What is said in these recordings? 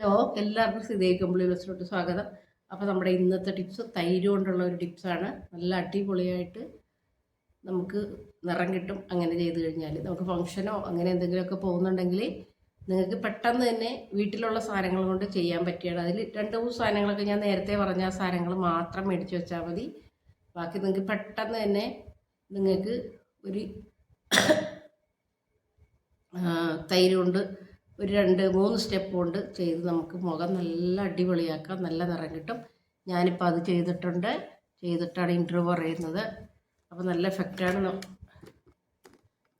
Hello എല്ലാവർക്കും സിതേ കമ്പിളി ബസ്സിലോട്ട് സ്വാഗതം. അപ്പോൾ നമ്മുടെ ഇന്നത്തെ ടിപ്സ് തൈര് കൊണ്ടുള്ള ഒരു ടിപ്സാണ്. നല്ല അടിപൊളിയായിട്ട് നമുക്ക് നിറം കിട്ടും അങ്ങനെ ചെയ്ത് കഴിഞ്ഞാൽ നമുക്ക് ഫംഗ്ഷനോ അങ്ങനെ എന്തെങ്കിലുമൊക്കെ പോകുന്നുണ്ടെങ്കിൽ നിങ്ങൾക്ക് പെട്ടെന്ന് തന്നെ വീട്ടിലുള്ള സാധനങ്ങൾ കൊണ്ട് ചെയ്യാൻ പറ്റിയാണ്. അതിൽ രണ്ട് മൂന്ന് സാധനങ്ങളൊക്കെ ഞാൻ നേരത്തെ പറഞ്ഞ ആ സാധനങ്ങൾ മാത്രം മേടിച്ച് വെച്ചാൽ മതി. ബാക്കി നിങ്ങൾക്ക് പെട്ടെന്ന് തന്നെ നിങ്ങൾക്ക് ഒരു തൈര് കൊണ്ട് ഒരു രണ്ട് മൂന്ന് സ്റ്റെപ്പ് കൊണ്ട് ചെയ്ത് നമുക്ക് മുഖം നല്ല അടിപൊളിയാക്കാം. നല്ല നിറം കിട്ടും. ഞാനിപ്പോൾ അത് ചെയ്തിട്ടുണ്ട്. ചെയ്തിട്ടാണ് ഇന്റർവ്യൂ പറയുന്നത്. അപ്പോൾ നല്ല എഫക്റ്റാണ്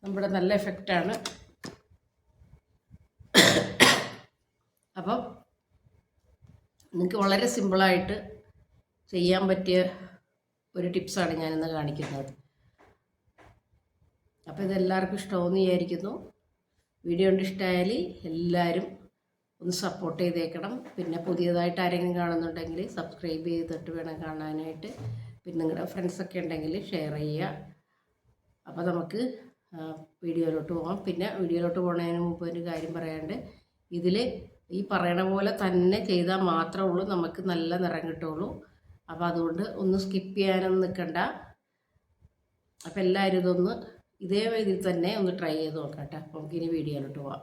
നമ്മുടെ നല്ല എഫക്റ്റാണ് അപ്പം നിങ്ങൾക്ക് വളരെ സിമ്പിളായിട്ട് ചെയ്യാൻ പറ്റിയ ഒരു ടിപ്സാണ് ഞാനിന്ന് കാണിക്കുന്നത്. അപ്പോൾ ഇതെല്ലാവർക്കും ഇഷ്ടമെന്ന് വിചാരിക്കുന്നു. വീഡിയോ കൊണ്ട് ഇഷ്ടമായാൽ എല്ലാവരും ഒന്ന് സപ്പോർട്ട് ചെയ്തേക്കണം. പിന്നെ പുതിയതായിട്ട് ആരെങ്കിലും കാണുന്നുണ്ടെങ്കിൽ സബ്സ്ക്രൈബ് ചെയ്തിട്ട് വേണം കാണാനായിട്ട്. പിന്നെ നിങ്ങളുടെ ഫ്രണ്ട്സൊക്കെ ഉണ്ടെങ്കിൽ ഷെയർ ചെയ്യുക. അപ്പോൾ നമുക്ക് വീഡിയോയിലോട്ട് പോകാം പിന്നെ വീഡിയോയിലോട്ട് പോകുന്നതിന് മുമ്പ് ഒരു കാര്യം പറയാണ്ട് ഇതിൽ ഈ പറയണ പോലെ തന്നെ ചെയ്താൽ മാത്രമേ ഉള്ളൂ. നമുക്ക് നല്ല നിറം കിട്ടുള്ളൂ. അപ്പോൾ അതുകൊണ്ട് ഒന്ന് സ്കിപ്പ് ചെയ്യാനൊന്നും നിൽക്കണ്ട അപ്പോൾ എല്ലാവരും ഇതൊന്ന് ഇതേ ഇതിൽ തന്നെ ഒന്ന് ട്രൈ ചെയ്ത് നോക്കട്ടെ. നമുക്കിനി വീഡിയോയിലോട്ട് പോവാം.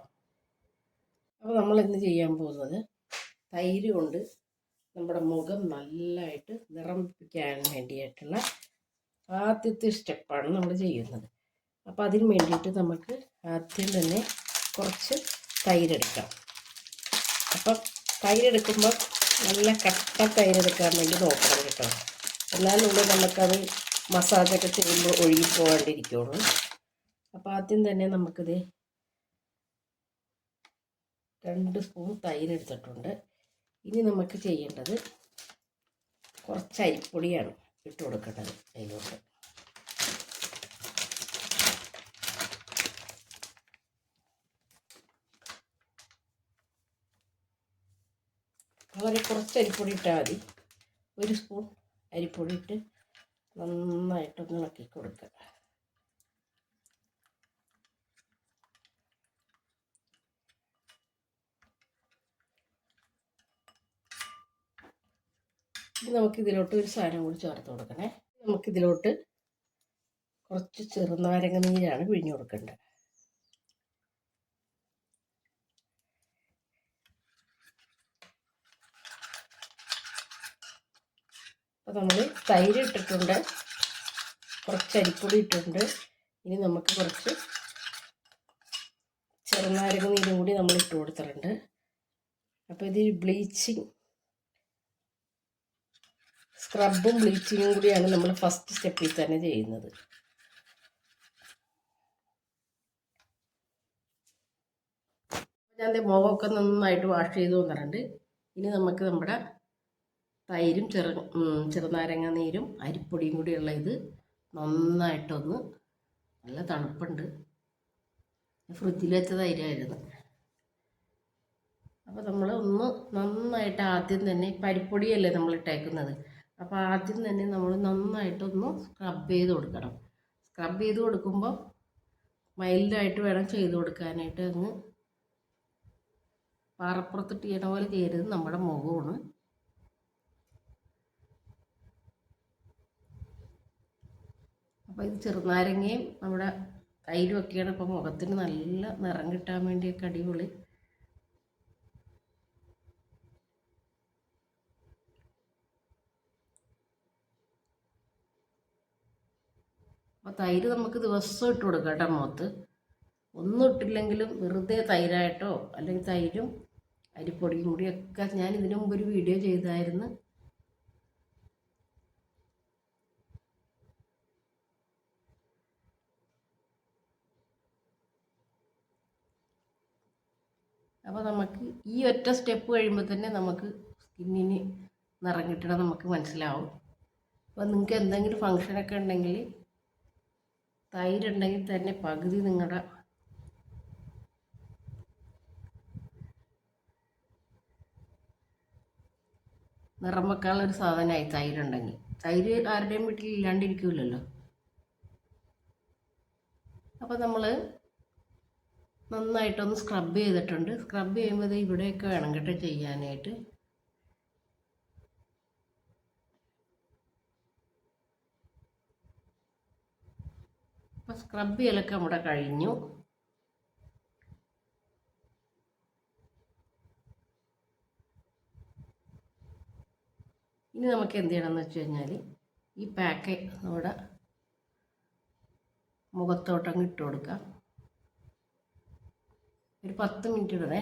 അപ്പോൾ നമ്മൾ ഇന്ന് ചെയ്യാൻ പോകുന്നത് തൈര് കൊണ്ട് നമ്മുടെ മുഖം നല്ലതായിട്ട് നിറമിപ്പിക്കാൻ വേണ്ടിയിട്ടുള്ള ആദ്യത്തെ സ്റ്റെപ്പാണ് നമ്മൾ ചെയ്യുന്നത്. അപ്പോൾ അതിന് വേണ്ടിയിട്ട് നമുക്ക് ആദ്യം തന്നെ കുറച്ച് തൈരെടുക്കാം. അപ്പം തൈരെടുക്കുമ്പോൾ നല്ല കട്ട തൈരെടുക്കാൻ വേണ്ടി നോക്കണം കേട്ടോ. എന്നാലുള്ളൂ നമുക്കത് മസാജൊക്കെ ചെയ്യുമ്പോൾ ഒഴുകി പോകാണ്ടിരിക്കുള്ളൂ അപ്പോൾ ആദ്യം തന്നെ നമുക്കിത് രണ്ട് സ്പൂൺ തൈര് എടുത്തിട്ടുണ്ട്. ഇനി നമുക്ക് ചെയ്യേണ്ടത് കുറച്ച് അരിപ്പൊടിയാണ് ഇട്ട് കൊടുക്കേണ്ടത് അതിലോട്ട്. വളരെ കുറച്ച് അരിപ്പൊടി ഇട്ടാൽ മതി. ഒരു സ്പൂൺ അരിപ്പൊടി ഇട്ട് നന്നായിട്ടൊന്ന് ഇളക്കി കൊടുക്കുക. ഇനി നമുക്കിതിലോട്ട് ഒരു സാധനം കൂടി ചേർത്ത് കൊടുക്കണേ. നമുക്കിതിലോട്ട് കുറച്ച് ചെറുനാരങ്ങ നീരാണ് പിഴിഞ്ഞു കൊടുക്കേണ്ടത് അപ്പോൾ നമ്മൾ തൈര് ഇട്ടിട്ടുണ്ട്. കുറച്ച് അരിപ്പൊടി ഇട്ടിട്ടുണ്ട്. ഇനി നമുക്ക് കുറച്ച് ചെറുനാരങ്ങ നീരും കൂടി നമ്മൾ ഇട്ട് കൊടുത്തിട്ടുണ്ട്. അപ്പോൾ ഇത് ബ്ലീച്ചിങ് സ്ക്രബും ബ്ലീച്ചിങ്ങും കൂടിയാണ് നമ്മൾ ഫസ്റ്റ് സ്റ്റെപ്പിൽ തന്നെ ചെയ്യുന്നത്. ഞാൻ മുഖമൊക്കെ നന്നായിട്ട് വാഷ് ചെയ്ത് വന്നിട്ടുണ്ട് ഇനി നമുക്ക് നമ്മുടെ തൈരും ചെറു ചെറുനാരങ്ങ നീരും അരിപ്പൊടിയും കൂടിയുള്ള ഇത് നന്നായിട്ടൊന്ന് നല്ല തണുപ്പുണ്ട്. ഫ്രിഡ്ജിൽ വെച്ച തൈരായിരുന്നു. അപ്പോൾ നമ്മൾ ഒന്ന് നന്നായിട്ട് ആദ്യം തന്നെ ഇപ്പം അരിപ്പൊടിയല്ലേ നമ്മൾ ഇട്ടേക്കുന്നത്? അപ്പോൾ ആദ്യം തന്നെ നമ്മൾ നന്നായിട്ടൊന്ന് സ്ക്രബ് ചെയ്ത് കൊടുക്കണം. സ്ക്രബ് ചെയ്ത് കൊടുക്കുമ്പോൾ മൈൽഡായിട്ട് വേണം ചെയ്ത് കൊടുക്കാനായിട്ട് അങ്ങ് പാറപ്പുറത്തിട്ട് ചെയ്യണ പോലെ ചെയ്യരുത്. നമ്മുടെ മുഖമാണ്. അപ്പോൾ ഇത് ചെറുനാരങ്ങയും നമ്മുടെ തൈരും ഒക്കെയാണ് ഇപ്പോൾ മുഖത്തിന് നല്ല നിറം കിട്ടാൻ വേണ്ടിയൊക്കെ അടിപൊളി. അപ്പോൾ തൈര് നമുക്ക് ദിവസം ഇട്ട് കൊടുക്കാം കേട്ടോ മുഖത്ത്. ഒന്നും ഇട്ടില്ലെങ്കിലും വെറുതെ തൈരായിട്ടോ അല്ലെങ്കിൽ തൈരും അരിപ്പൊടിയും കൂടിയൊക്കെ ഞാൻ ഇതിനു മുമ്പ് ഒരു വീഡിയോ ചെയ്തായിരുന്നു. അപ്പോൾ നമുക്ക് ഈ ഒറ്റ സ്റ്റെപ്പ് കഴിയുമ്പോൾ തന്നെ നമുക്ക് സ്കിന്നിന് നിറം കിട്ടണം നമുക്ക് മനസ്സിലാവും. അപ്പോൾ നിങ്ങൾക്ക് എന്തെങ്കിലും ഫങ്ഷനൊക്കെ ഉണ്ടെങ്കിൽ തൈരുണ്ടെങ്കിൽ തന്നെ പകുതി നിങ്ങളുടെ നിറം വെക്കാനുള്ള ഒരു സാധനമായി തൈരുണ്ടെങ്കിൽ. തൈര് ആരുടെയും വീട്ടിൽ ഇല്ലാണ്ടിരിക്കില്ലല്ലോ അപ്പോൾ നമ്മൾ നന്നായിട്ടൊന്ന് സ്ക്രബ് ചെയ്തിട്ടുണ്ട്. സ്ക്രബ് ചെയ്യുമ്പോൾ ഇവിടെയൊക്കെ വേണം കേട്ടോ ചെയ്യാനായിട്ട്. അപ്പോൾ സ്ക്രബ് ചെയ്യലൊക്കെ നമ്മുടെ കഴിഞ്ഞു. ഇനി നമുക്ക് എന്ത് ചെയ്യണമെന്ന് വെച്ച് കഴിഞ്ഞാൽ ഈ പാക്ക് നമ്മുടെ മുഖത്തോട്ടങ്ങ് ഇട്ട് കൊടുക്കാം. ഒരു പത്ത് മിനിറ്റ് ഇടണേ.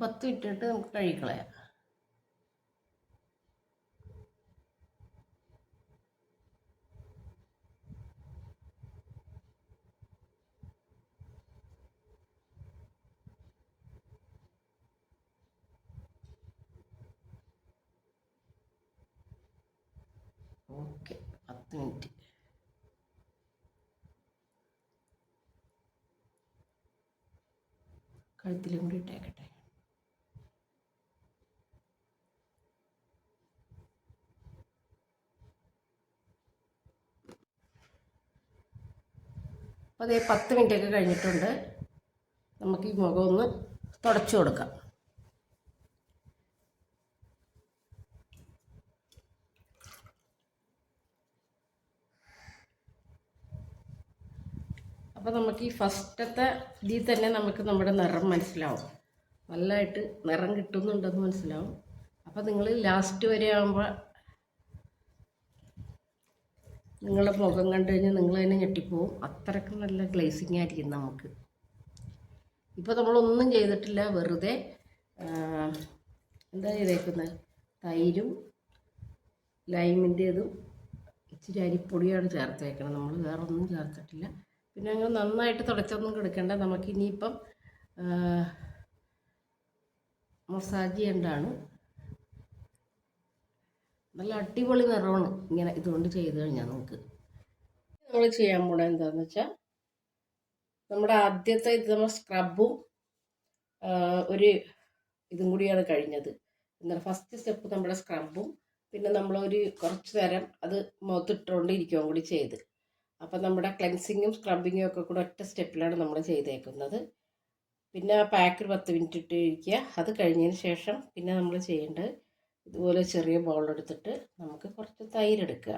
പത്ത് ഇട്ടിട്ട് നമുക്ക് കഴുകിക്കളയാം. കഴുത്തിലും കൂടി ഇട്ടേക്കട്ടെ. അപ്പോൾ അതേ പത്ത് മിനിറ്റൊക്കെ കഴിഞ്ഞിട്ടുണ്ട്. നമുക്ക് ഈ മുഖം ഒന്ന് തുടച്ചു കൊടുക്കാം. അപ്പോൾ നമുക്ക് ഈ ഫസ്റ്റത്തെ ഇതിൽ തന്നെ നമുക്ക് നമ്മുടെ നിറം മനസ്സിലാവും. നല്ലതായിട്ട് നിറം കിട്ടുന്നുണ്ടെന്ന് മനസ്സിലാവും. അപ്പോൾ നിങ്ങൾ ലാസ്റ്റ് വരെ ആകുമ്പോൾ നിങ്ങളുടെ മുഖം കണ്ടു കഴിഞ്ഞാൽ നിങ്ങൾ തന്നെ ഞെട്ടിപ്പോവും. അത്രയ്ക്ക് നല്ല ഗ്ലേസിങ് ആയിരിക്കും നമുക്ക്. ഇപ്പോൾ നമ്മളൊന്നും ചെയ്തിട്ടില്ല വെറുതെ എന്താ ചെയ്തേക്കുന്നത് തൈരും ലൈമിന്റേതും ഇച്ചിരി അരിപ്പൊടിയാണ് ചേർത്ത് നമ്മൾ വേറെ ഒന്നും ചേർത്തിട്ടില്ല. പിന്നെ ഞങ്ങൾ നന്നായിട്ട് തുടച്ചൊന്നും കിടക്കേണ്ട. നമുക്കിനിയിപ്പം മസാജ് ചെയ്യേണ്ടതാണ്. നല്ല അടിപൊളി നിറമാണ് ഇങ്ങനെ ഇതുകൊണ്ട് ചെയ്ത് കഴിഞ്ഞാൽ നമുക്ക്. നമ്മൾ ചെയ്യാൻ പോണത് എന്താണെന്ന് വെച്ചാൽ നമ്മുടെ ആദ്യത്തെ ഇത് നമ്മൾ സ്ക്രബും ഒരു ഇതും കൂടിയാണ് കഴിഞ്ഞത്. എന്നാൽ ഫസ്റ്റ് സ്റ്റെപ്പ് നമ്മുടെ സ്ക്രബും പിന്നെ നമ്മളൊരു കുറച്ച് നേരം അത് മുഖത്തിട്ടുകൊണ്ടിരിക്കുകയും കൂടി ചെയ്ത്. അപ്പം നമ്മുടെ ക്ലെൻസിങ്ങും സ്ക്രബിങ്ങും ഒക്കെ കൂടെ ഒറ്റ സ്റ്റെപ്പിലാണ് നമ്മൾ ചെയ്തേക്കുന്നത്. പിന്നെ ആ പാക്കിൽ പത്ത് മിനിറ്റ് ഇട്ട് ഇരിക്കുക. അത് കഴിഞ്ഞതിന് ശേഷം പിന്നെ നമ്മൾ ചെയ്യേണ്ടത് ഇതുപോലെ ചെറിയ ബൗൾ എടുത്തിട്ട് നമുക്ക് കുറച്ച് തൈര് എടുക്കുക.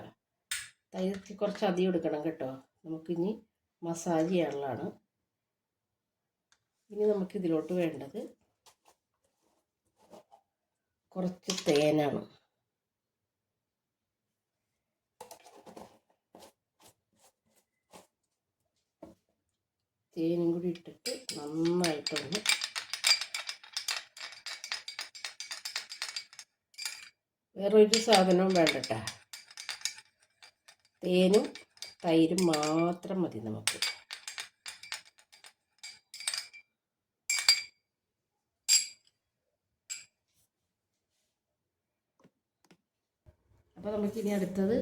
തൈര് കുറച്ച് അധികം എടുക്കണം കേട്ടോ. നമുക്കിനി മസാജ് ചെയ്യാനുള്ളതാണ്. ഇനി നമുക്ക് ഇതിലോട്ട് വേണ്ടത് കുറച്ച് തേനാണ്. തേനും കൂടി ഇട്ടിട്ട് നന്നായിട്ടൊന്ന് വേറെ ഒരു സാധനവും വേണ്ടട്ട. തേനും തൈരും മാത്രം മതി നമുക്ക്. അപ്പോൾ നമുക്കിനി അടുത്തത്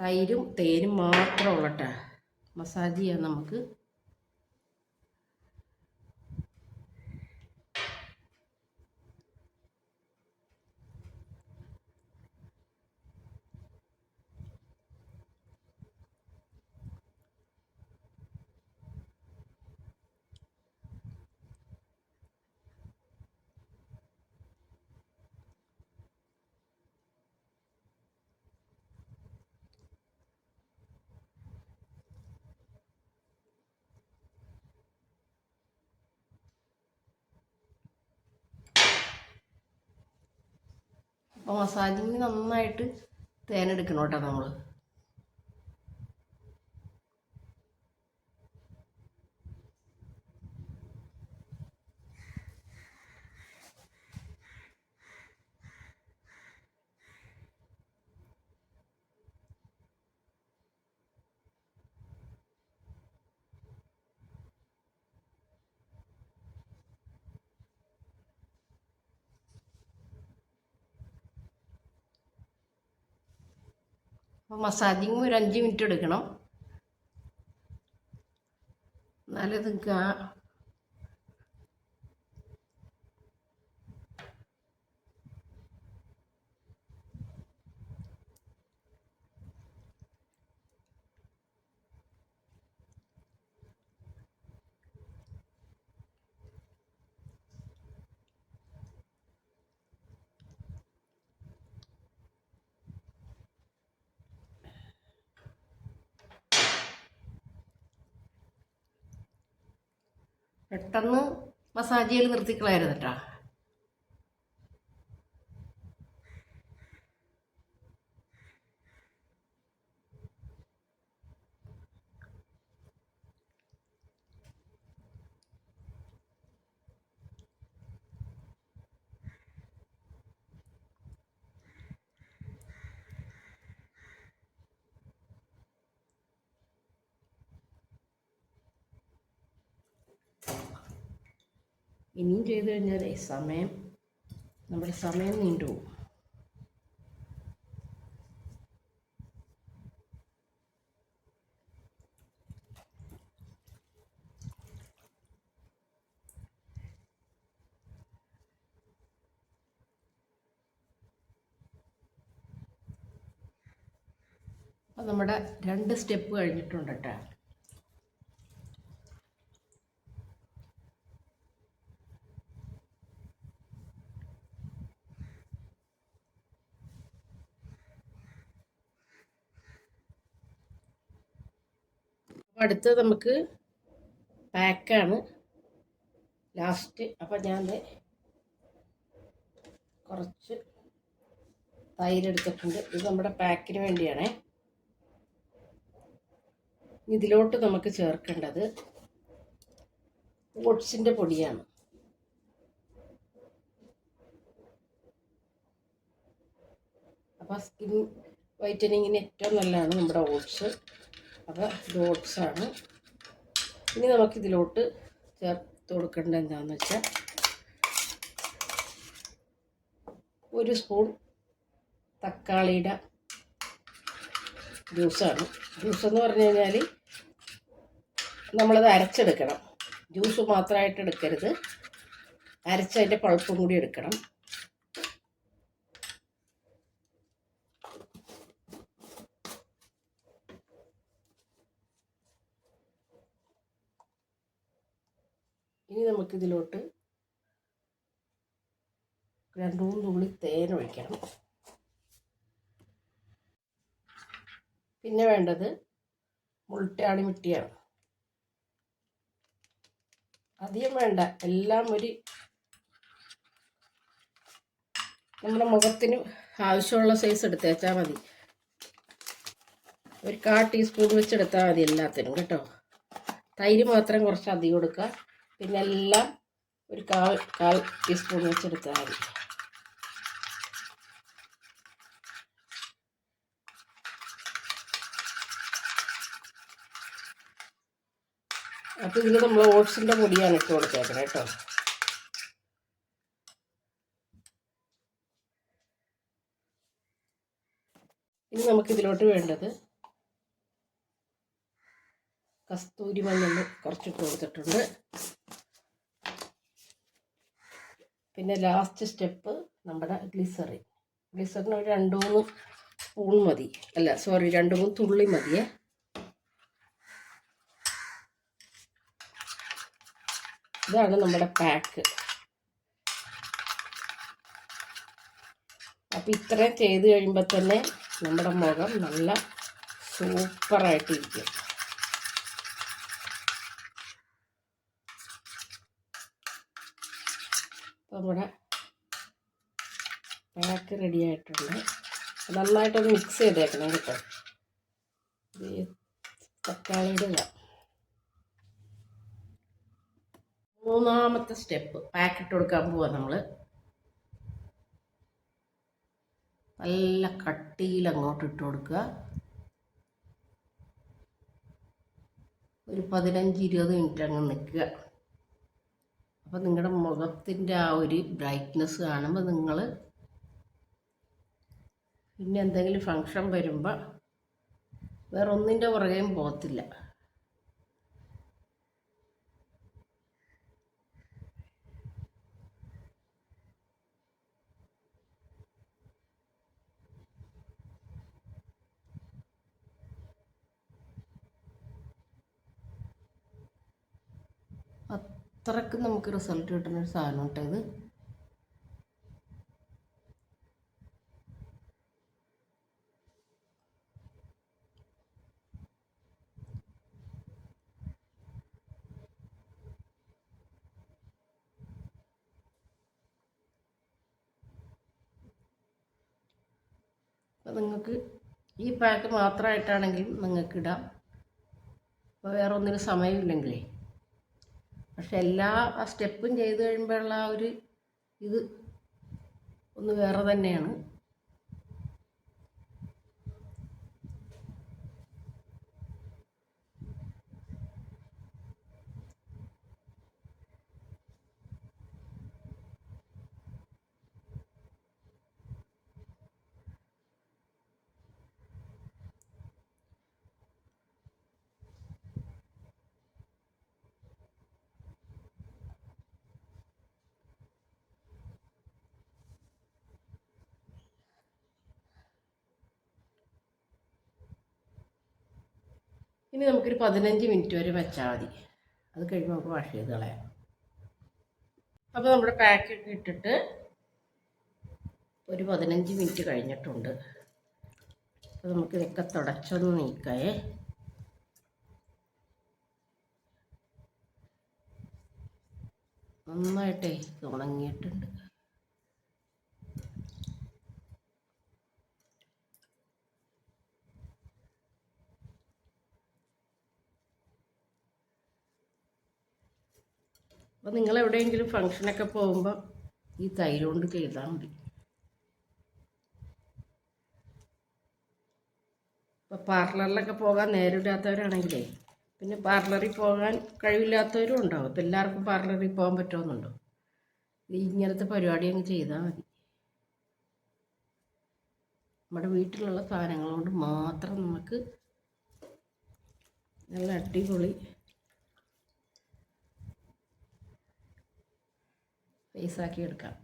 തൈരും തേനും മാത്രം ഉള്ളട്ടാ. മസാജ് ചെയ്യാൻ നമുക്ക് അപ്പോൾ മസാജിങ് നന്നായിട്ട് തേനെടുക്കണം കേട്ടോ നമ്മൾ അപ്പോൾ മസാജിങ് ഒരു അഞ്ച് മിനിറ്റ് എടുക്കണം. എന്നാലേ നിങ്ങൾക്ക് ആ പെട്ടെന്ന് മസാജ് ചെയ്യൽ നിർത്തിക്കളയരുത് കേട്ടോ ഇനിയും ചെയ്തു കഴിഞ്ഞാൽ സമയം നമ്മുടെ സമയം നീണ്ടുപോകും അപ്പോൾ നമ്മുടെ രണ്ട് സ്റ്റെപ്പ് കഴിഞ്ഞിട്ടുണ്ട് കേട്ടോ അപ്പോൾ അടുത്തത് നമുക്ക് പാക്കാണ് ലാസ്റ്റ് അപ്പം ഞാൻ കുറച്ച് തൈരെടുത്തിട്ടുണ്ട് ഇത് നമ്മുടെ പാക്കിന് വേണ്ടിയാണേ. ഇതിലോട്ട് നമുക്ക് ചേർക്കേണ്ടത് ഓട്സിന്റെ പൊടിയാണ്. അപ്പോൾ സ്കിൻ വൈറ്റനിങ്ങിന് ഏറ്റവും നല്ലതാണ് നമ്മുടെ ഓട്സ്. അപ്പോൾ ഡോട്ട്സാണ് ഇനി നമുക്കിതിലോട്ട് ചേർത്ത് കൊടുക്കേണ്ട എന്താണെന്ന് വെച്ചാൽ ഒരു സ്പൂൺ തക്കാളിയുടെ ജ്യൂസാണ് ജ്യൂസ് എന്ന് പറഞ്ഞു കഴിഞ്ഞാൽ നമ്മളത് അരച്ചെടുക്കണം. ജ്യൂസ് മാത്രമായിട്ട് എടുക്കരുത്. അരച്ചതിന്റെ പൾപ്പും കൂടി എടുക്കണം. ഇനി നമുക്കിതിലോട്ട് രണ്ട് മൂന്ന് തുള്ളി തേൻ ഒഴിക്കണം പിന്നെ വേണ്ടത് മുൾട്ടാണി മിട്ടിയാണ്. അധികം വേണ്ട എല്ലാം ഒരു നമ്മുടെ മുഖത്തിന് ആവശ്യമുള്ള സൈസ് എടുത്തേച്ചാൽ മതി. ഒരു കാ ടീസ്പൂൺ വെച്ചെടുത്താൽ മതി എല്ലാത്തിനും കേട്ടോ. തൈര് മാത്രം കുറച്ച് അധികം കൊടുക്കുക. പിന്നെ എല്ലാം ഒരു കാൽ കാൽ ടീസ്പൂൺ വെച്ചെടുത്താൽ മതി. അപ്പോൾ ഇതിൽ നമ്മൾ ഓട്സിന്റെ പൊടിയാണ് ഇട്ട് കൊടുത്തേക്കണം കേട്ടോ. ഇനി നമുക്കിതിലോട്ട് വേണ്ടത് കസ്തൂരി മഞ്ഞൾ കുറച്ചിട്ട് കൊടുത്തിട്ടുണ്ട്. പിന്നെ ലാസ്റ്റ് സ്റ്റെപ്പ് നമ്മുടെ ഗ്ലിസറിൻ ഗ്ലിസറിൻ ഒരു രണ്ട് മൂന്ന് സ്പൂൺ മതി. അല്ല സോറി രണ്ട് മൂന്ന് തുള്ളി മതിയേ. ഇതാണ് നമ്മുടെ പാക്ക് അപ്പം ഇത്രയും ചെയ്ത് കഴിയുമ്പോൾ തന്നെ നമ്മുടെ മുഖം നല്ല സൂപ്പറായിട്ടിരിക്കും നമ്മുടെ പാക്ക് റെഡി ആയിട്ടുണ്ട്. നന്നായിട്ടൊന്ന് മിക്സ് ചെയ്തേക്കണം കേട്ടോ. ഇത് തക്കാളിയുടെ ഇടാം മൂന്നാമത്തെ സ്റ്റെപ്പ് പാക്കറ്റ് കൊടുക്കാൻ പോവാ നമ്മൾ നല്ല കട്ടിയിൽ അങ്ങോട്ട് ഇട്ട് കൊടുക്കുക. ഒരു പതിനഞ്ച് ഇരുപത് മിനിറ്റ് അങ്ങ് നിൽക്കുക. അപ്പോൾ നിങ്ങളുടെ മുഖത്തിന്റെ ആ ഒരു ബ്രൈറ്റ്നസ് കാണുമ്പോൾ നിങ്ങൾ പിന്നെ എന്തെങ്കിലും ഫങ്ഷൻ വരുമ്പോൾ വേറെ ഒന്നിന്റെ പുറകെയും പോകത്തില്ല. അത്രയ്ക്ക് നമുക്ക് റിസൾട്ട് കിട്ടുന്ന ഒരു സാധനം കേട്ടോ ഇത്. അപ്പോൾ നിങ്ങൾക്ക് ഈ പാക്ക് മാത്രമായിട്ടാണെങ്കിലും നിങ്ങൾക്ക് ഇടാം അപ്പോൾ വേറെ ഒന്നിനും സമയമില്ലെങ്കിലേ. പക്ഷെ എല്ലാ സ്റ്റെപ്പും ചെയ്ത് കഴിയുമ്പോഴുള്ള ആ ഒരു ഇത് ഒന്ന് വേറെ തന്നെയാണ്. ഇനി നമുക്കൊരു പതിനഞ്ച് മിനിറ്റ് വരെ വെച്ചാൽ മതി. അത് കഴിയുമ്പോൾ നമുക്ക് വാഷ് ചെയ്ത് കളയാം. അപ്പോൾ നമ്മുടെ പാക്ക് ഇട്ടിട്ട് ഒരു പതിനഞ്ച് മിനിറ്റ് കഴിഞ്ഞിട്ടുണ്ട്. അപ്പോൾ നമുക്ക് ഇതൊക്കെ തുടച്ചൊന്ന് നീക്കേ നന്നായിട്ടേ ഉണങ്ങിയിട്ടുണ്ട്. അപ്പോൾ നിങ്ങൾ എവിടെയെങ്കിലും ഫങ്ഷനൊക്കെ പോകുമ്പോൾ ഈ തൈര് കൊണ്ട് ചെയ്താൽ മതി. ഇപ്പോൾ പാർലറിലൊക്കെ പോകാൻ നേരിടാത്തവരാണെങ്കിലേ പിന്നെ പാർലറിൽ പോകാൻ കഴിവില്ലാത്തവരും ഉണ്ടാവും. ഇപ്പം എല്ലാവർക്കും പാർലറിൽ പോകാൻ പറ്റുമെന്നുണ്ടോ? ഇങ്ങനത്തെ പരിപാടി അങ്ങ് ചെയ്താൽ മതി. നമ്മുടെ വീട്ടിലുള്ള സാധനങ്ങൾ കൊണ്ട് മാത്രം നമുക്ക് നല്ല അടിപൊളി ഫേസാക്കി എടുക്കാം.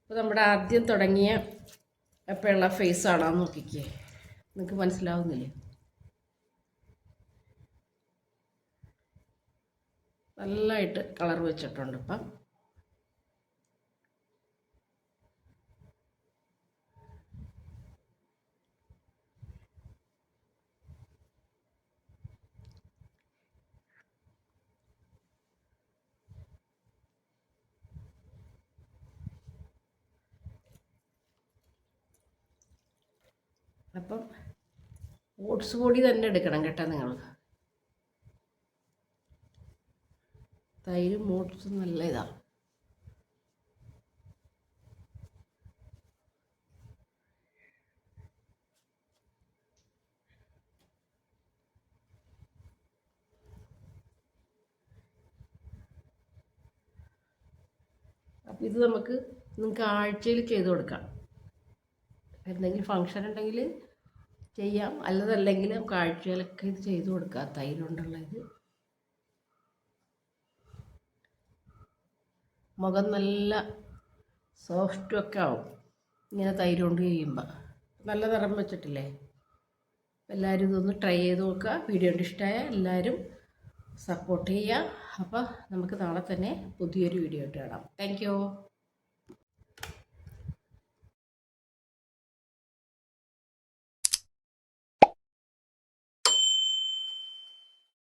അപ്പോൾ നമ്മുടെ ആദ്യം തുടങ്ങിയ എപ്പോഴുള്ള ഫേസ് ആണോ നോക്കിക്കേ. നിങ്ങൾക്ക് മനസ്സിലാവുന്നില്ലേ? നല്ലതായിട്ട് കളർ വെച്ചിട്ടുണ്ട് ഇപ്പം. അപ്പം ഓട്സ് പൊടി തന്നെ എടുക്കണം കേട്ടോ നിങ്ങൾ. തൈരും ഓട്സും നല്ല ഇതാണ് അപ്പം ഇത് നമുക്ക് നിങ്ങൾക്ക് ആഴ്ചയിൽ ചെയ്ത് കൊടുക്കാം. എന്തെങ്കിലും ഫങ്ഷൻ ഉണ്ടെങ്കിൽ ചെയ്യാം. അല്ലതല്ലെങ്കിൽ നമുക്ക് ആഴ്ചയിലൊക്കെ ഇത് ചെയ്ത് കൊടുക്കാം. തൈര് ഇത് മുഖം നല്ല സോഫ്റ്റും ഒക്കെ ആവും. ഇങ്ങനെ തൈര് കൊണ്ട് ചെയ്യുമ്പോൾ നല്ല നിറം വെച്ചിട്ടില്ലേ? എല്ലാവരും ഇതൊന്ന് ട്രൈ ചെയ്ത് നോക്കുക. വീഡിയോ ഇഷ്ടമായ എല്ലാവരും സപ്പോർട്ട് ചെയ്യുക അപ്പോൾ നമുക്ക് നാളെ തന്നെ പുതിയൊരു വീഡിയോ ആയിട്ട് കാണാം. താങ്ക്